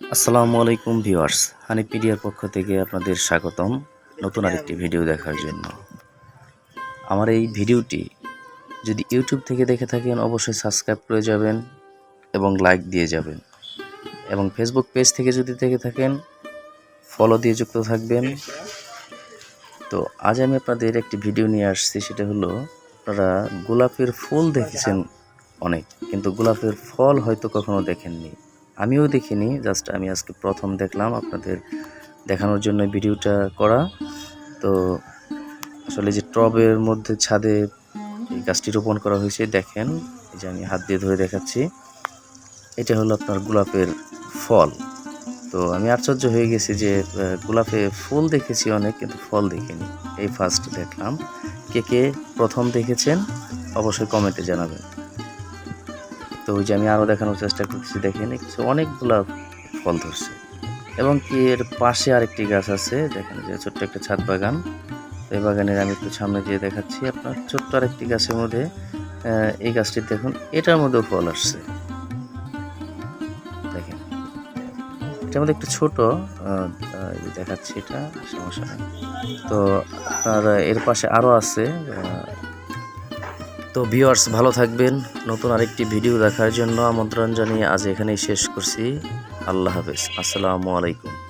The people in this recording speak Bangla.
আসসালামু আলাইকুম ভিউয়ার্স হানিপিডিয়ার পক্ষ থেকে আপনাদের স্বাগতম নতুন আরেকটি ভিডিও দেখার জন্য। আমার এই ভিডিওটি যদি ইউটিউব থেকে দেখে থাকেন অবশ্যই সাবস্ক্রাইব করে যাবেন এবং লাইক দিয়ে যাবেন। এবং ফেসবুক পেজ থেকে যদি দেখে থাকেন ফলো দিয়ে যুক্ত থাকবেন। তো আজ আমি আপনাদের একটি ভিডিও নিয়ে আসছি সেটা হলো আপনারা গোলাপের ফুল দেখেছেন অনেক কিন্তু গোলাপের ফল হয়তো কখনো দেখেননি। আমিও দেখিনি জাস্ট আমি আজকে প্রথম দেখলাম আপনাদের দেখানোর জন্য ভিডিওটা করা। তো আসলে যে টবের মধ্যে ছাদে এই গাছটি রোপণ করা হয়েছে, দেখেন, এই যে আমি হাত দিয়ে ধরে দেখাচ্ছি, এটা হলো আপনার গোলাপের ফল। তো আমি আশ্চর্য হয়ে গেছি যে গোলাপে ফুল দেখেছি অনেক, কিন্তু ফল দেখিনি। এই ফার্স্ট দেখলাম। কে কে প্রথম দেখেছেন, অবশ্যই কমেন্টে জানাবেন। তো ওই যে আমি আরও দেখানোর চেষ্টা করতেছি, দেখেন কিছু অনেক গোলাপ ফল ধরছে। এবং কি এর পাশে আরেকটি গাছ আছে, দেখেন যে ছোট্ট একটা ছাদ বাগান। এই বাগানের আমি একটু সামনে দিয়ে দেখাচ্ছি, আপনার ছোট্ট আরেকটি গাছের মধ্যে এই গাছটি দেখুন, এটার মধ্যেও ফল আসছে। দেখেন, এটার মধ্যে একটু ছোট দেখাচ্ছি এটা, সমস্যা নেই। তো আপনার এর পাশে আরও আছে তো ভিউয়ার্স, ভালো থাকবেন। নতুন আরেকটি ভিডিও দেখার জন্য আমন্ত্রণ জানিয়ে আজ এখানেই শেষ করছি। আল্লাহ হাফেজ। আসসালামু আলাইকুম।